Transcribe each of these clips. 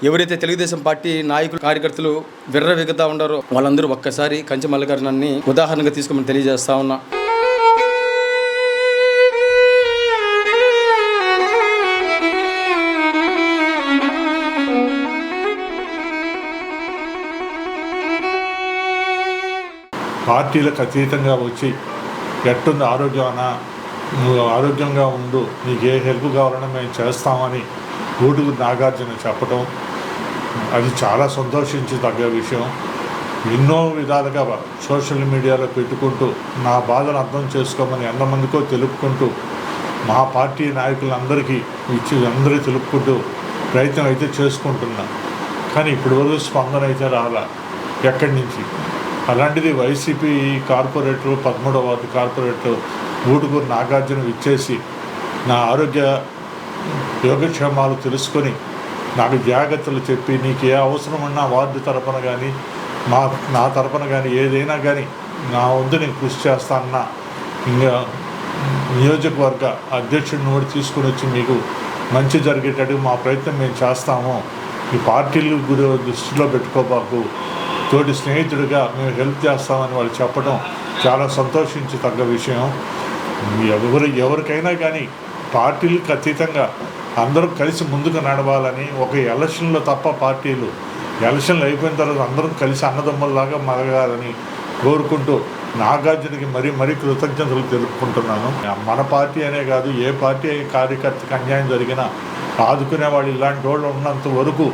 ఎవరైతే తెలుగుదేశం పార్టీ నాయకులు కార్యకర్తలు విర్ర విగుతా ఉండారో వాళ్ళందరూ ఒక్కసారి కంచి మల్లికార్జునాన్ని ఉదాహరణగా తీసుకోమని తెలియజేస్తా ఉన్నా. పార్టీలకు అతీతంగా వచ్చి ఎట్టుంది ఆరోగ్యమనా నువ్వు ఆరోగ్యంగా ఉండు నీకు ఏ హెల్ప్ కావాలన్నా మేము చేస్తామని గూడుగు నాగార్జున చెప్పడం అది చాలా సంతోషించదగ్గ విషయం. ఎన్నో విధాలుగా సోషల్ మీడియాలో పెట్టుకుంటూ నా బాధను అర్థం చేసుకోమని ఎంతమందికో తెలుపుకుంటూ మా పార్టీ నాయకులందరికీ ఇచ్చి అందరూ తెలుపుకుంటూ ప్రయత్నం అయితే చేసుకుంటున్నా. కానీ ఇప్పటివరకు స్పందన అయితే రాలా. ఎక్కడి నుంచి? అలాంటిది వైసీపీ కార్పొరేటర్ పదమూడవ వార్డు కార్పొరేటర్ ఊటుకూరు నాగార్జున ఇచ్చేసి నా ఆరోగ్య యోగక్షేమాలు తెలుసుకొని నాకు జాగ్రత్తలు చెప్పి నీకు ఏ అవసరం ఉన్నా వార్డు తరపున కానీ మా నా తరపున కానీ ఏదైనా కానీ నా వద్దు నేను కృషి చేస్తానన్నా ఇంకా నియోజకవర్గ అధ్యక్షుడిని కూడా తీసుకుని వచ్చి మీకు మంచి జరిగేటట్టు మా ప్రయత్నం మేము చేస్తాము. ఈ పార్టీలు గురి దృష్టిలో పెట్టుకోబాకు. తోటి స్నేహితుడిగా మేము హెల్ప్ చేస్తామని వాళ్ళు చెప్పడం చాలా సంతోషించి తగ్గ విషయం. ఎవరు ఎవరికైనా కానీ పార్టీలకు అతీతంగా అందరూ కలిసి ముందుకు నడవాలని ఒక ఎలక్షన్లో తప్ప పార్టీలు ఎలక్షన్లు అయిపోయిన తర్వాత అందరం కలిసి అన్నదమ్ముల్లాగా మరగాలని కోరుకుంటూ నాగార్జునకి మరీ మరీ కృతజ్ఞతలు తెలుపుకుంటున్నాను. మన పార్టీ అనే కాదు ఏ పార్టీ కార్యకర్తకి అన్యాయం జరిగినా ఆదుకునే వాళ్ళు ఇలాంటి వాళ్ళు ఉన్నంత వరకు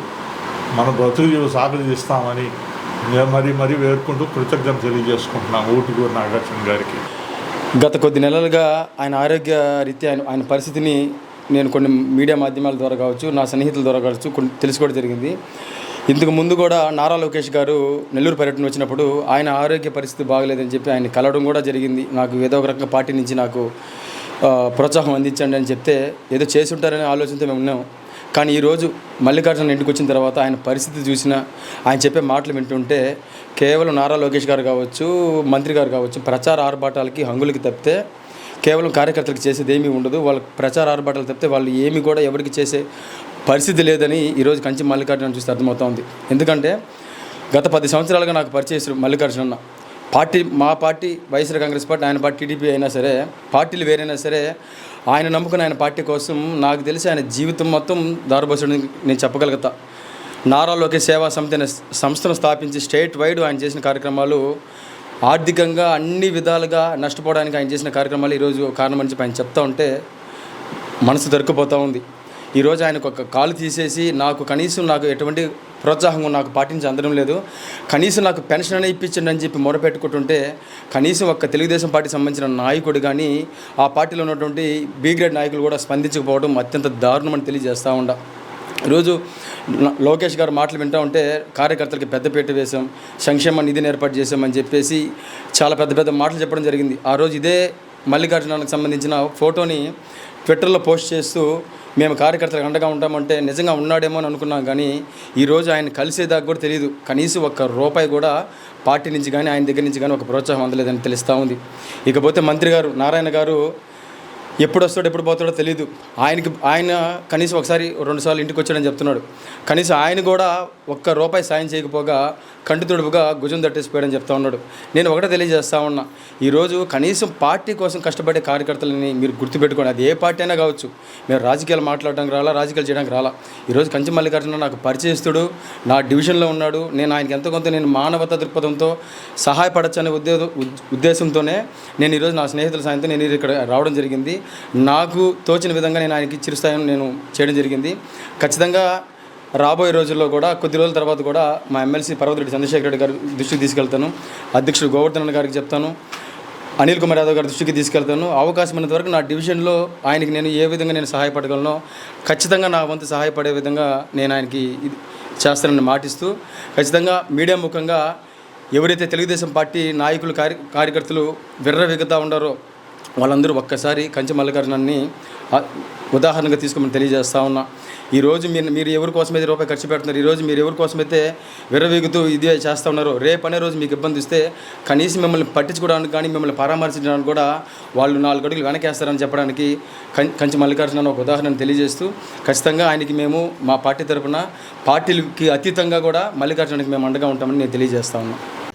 మన బ్రతుకు సాగదీస్తామని నేను మరీ మరీ వేరుకుంటూ కృతజ్ఞత తెలియజేసుకుంటున్నాను ఊటుకూరు నాగార్జున గారికి. గత కొద్ది నెలలుగా ఆయన ఆరోగ్య రీత్యా ఆయన పరిస్థితిని నేను కొన్ని మీడియా మాధ్యమాల ద్వారా కావచ్చు నా సన్నిహితుల ద్వారా కావచ్చు కొన్ని తెలుసుకోవడం జరిగింది. ఇంతకు ముందు కూడా నారా లోకేష్ గారు నెల్లూరు పర్యటన వచ్చినప్పుడు ఆయన ఆరోగ్య పరిస్థితి బాగలేదని చెప్పి ఆయన కలవడం కూడా జరిగింది. నాకు ఏదో ఒక రకంగా పార్టీ నుంచి నాకు ప్రోత్సాహం అందించండి అని చెప్తే ఏదో చేసి ఉంటారనే ఆలోచనతో మేము ఉన్నాం. కానీ ఈరోజు మల్లికార్జున ఇంటికి వచ్చిన తర్వాత ఆయన పరిస్థితి చూసినా ఆయన చెప్పే మాటలు వింటుంటే కేవలం నారా లోకేష్ గారు కావచ్చు మంత్రి గారు కావచ్చు ప్రచార ఆర్భాటాలకి హంగులకి తప్పితే కేవలం కార్యకర్తలకు చేసేది ఏమీ ఉండదు. వాళ్ళ ప్రచార ఆర్భాటాలు తప్పితే వాళ్ళు ఏమి కూడా ఎవరికి చేసే పరిస్థితి లేదని ఈరోజు కంచి మల్లికార్జున చూస్తే అర్థమవుతోంది ఎందుకంటే గత పది సంవత్సరాలుగా నాకు పరిచయం మల్లికార్జున పార్టీ మా పార్టీ వైఎస్ఆర్ కాంగ్రెస్ పార్టీ ఆయన పార్టీ టీడీపీ అయినా సరే పార్టీలు వేరైనా సరే ఆయన నమ్ముకున్న ఆయన పార్టీ కోసం నాకు తెలిసి ఆయన జీవితం మొత్తం దారిపోసడం నేను చెప్పగలుగుతా. నారా లోకేష్ సేవా సమితి అనే సంస్థను స్థాపించి స్టేట్ వైడ్ ఆయన చేసిన కార్యక్రమాలు ఆర్థికంగా అన్ని విధాలుగా నష్టపోవడానికి ఆయన చేసిన కార్యక్రమాలు ఈరోజు కారణమని చెప్పి ఆయన చెప్తా ఉంటే మనసు దొరికిపోతూ ఉంది. ఈరోజు ఆయనకు ఒక కాలు తీసేసి నాకు కనీసం నాకు ఎటువంటి ప్రోత్సాహం నాకు పాటించి అందడం లేదు. కనీసం నాకు పెన్షన్ అనే ఇప్పించండి అని చెప్పి మొరపెట్టుకుంటుంటే కనీసం ఒక్క తెలుగుదేశం పార్టీ సంబంధించిన నాయకుడు కానీ ఆ పార్టీలో ఉన్నటువంటి బి గ్రేడ్ నాయకులు కూడా స్పందించకపోవడం అత్యంత దారుణమని తెలియజేస్తూ ఉండ. ఈరోజు లోకేష్ గారు మాటలు వింటూ ఉంటే కార్యకర్తలకి పెద్దపీట వేశాం సంక్షేమ నిధిని ఏర్పాటు చేశామని చెప్పేసి చాలా పెద్ద పెద్ద మాటలు చెప్పడం జరిగింది. ఆ రోజు ఇదే మల్లికార్జునానికి సంబంధించిన ఫోటోని ట్విట్టర్లో పోస్ట్ చేస్తూ మేము కార్యకర్తలకు అండగా ఉంటామంటే నిజంగా ఉన్నాడేమో అని అనుకున్నాం కానీ ఈరోజు ఆయన కలిసేదాకా కూడా తెలియదు కనీసం ఒక్క రూపాయి కూడా పార్టీ నుంచి కానీ ఆయన దగ్గర నుంచి కానీ ఒక ప్రోత్సాహం అందలేదని తెలుస్తూ ఉంది. ఇకపోతే మంత్రి గారు నారాయణ గారు ఎప్పుడు వస్తాడో ఎప్పుడు పోతాడో తెలియదు ఆయనకి ఆయన కనీసం ఒకసారి రెండుసార్లు ఇంటికి వచ్చాడని చెప్తున్నాడు. కనీసం ఆయన కూడా ఒక్క రూపాయి సాయం చేయకపోగా కంటి తుడుపుగా భుజం తట్టేసిపోయాడని చెప్తా ఉన్నాడు. నేను ఒకటే తెలియజేస్తా ఉన్నా. ఈరోజు కనీసం పార్టీ కోసం కష్టపడే కార్యకర్తలని మీరు గుర్తుపెట్టుకోండి. అది ఏ పార్టీ అయినా కావచ్చు. మేము రాజకీయాలు మాట్లాడడానికి రాలా రాజకీయాలు చేయడానికి రాలా. ఈరోజు కంచి మల్లికార్జున నాకు పరిచయస్తుడు నా డివిజన్లో ఉన్నాడు. నేను ఆయనకి ఎంతో కొంత నేను మానవత దృక్పథంతో సహాయపడచ్చనే ఉద్దేశం ఉద్దే ఉద్దేశంతోనే నేను ఈరోజు నా స్నేహితుల సాయంతో నేను ఇక్కడ రావడం జరిగింది. నాకు తోచిన విధంగా నేను ఆయనకి చిరుస్థాయిని నేను చేయడం జరిగింది. ఖచ్చితంగా రాబోయే రోజుల్లో కూడా కొద్ది రోజుల తర్వాత కూడా మా ఎమ్మెల్సీ పర్వతిరెడ్డి చంద్రశేఖర్ రెడ్డి గారి దృష్టికి తీసుకెళ్తాను. అధ్యక్షుడు గోవర్ధన్ గారికి చెప్తాను. అనిల్ కుమార్ యాదవ్ గారి దృష్టికి తీసుకెళ్తాను. అవకాశం ఉన్నంత వరకు నా డివిజన్లో ఆయనకి నేను ఏ విధంగా నేను సహాయపడగలనో ఖచ్చితంగా నా వంతు సహాయపడే విధంగా నేను ఆయనకి చేస్తానని మాటిస్తూ ఖచ్చితంగా మీడియా ముఖంగా ఎవరైతే తెలుగుదేశం పార్టీ నాయకులు కార్య కార్యకర్తలు విర్రవిగుతా ఉండారో వాళ్ళందరూ ఒక్కసారి కంచి మల్లికార్జునాన్ని ఉదాహరణగా తీసుకోమని తెలియజేస్తా ఉన్నా. ఈరోజు మీరు మీరు ఎవరి కోసమైతే రూపాయి ఖర్చు పెడుతున్నారు ఈరోజు మీరు ఎవరి కోసమైతే విర్రవీగుతూ ఇదే చేస్తూ ఉన్నారో రేపు అనే రోజు మీకు ఇబ్బంది ఇస్తే కనీసం మిమ్మల్ని పట్టించుకోవడానికి కానీ మిమ్మల్ని పరామర్శించడానికి కూడా వాళ్ళు నాలుగు అడుగులు వెనకేస్తారని చెప్పడానికి కంచి మల్లికార్జున ఒక ఉదాహరణ తెలియజేస్తూ ఖచ్చితంగా ఆయనకి మేము మా పార్టీ తరఫున పార్టీలకి అతీతంగా కూడా మల్లికార్జునకి మేము అండగా ఉంటామని నేను తెలియజేస్తా ఉన్నాను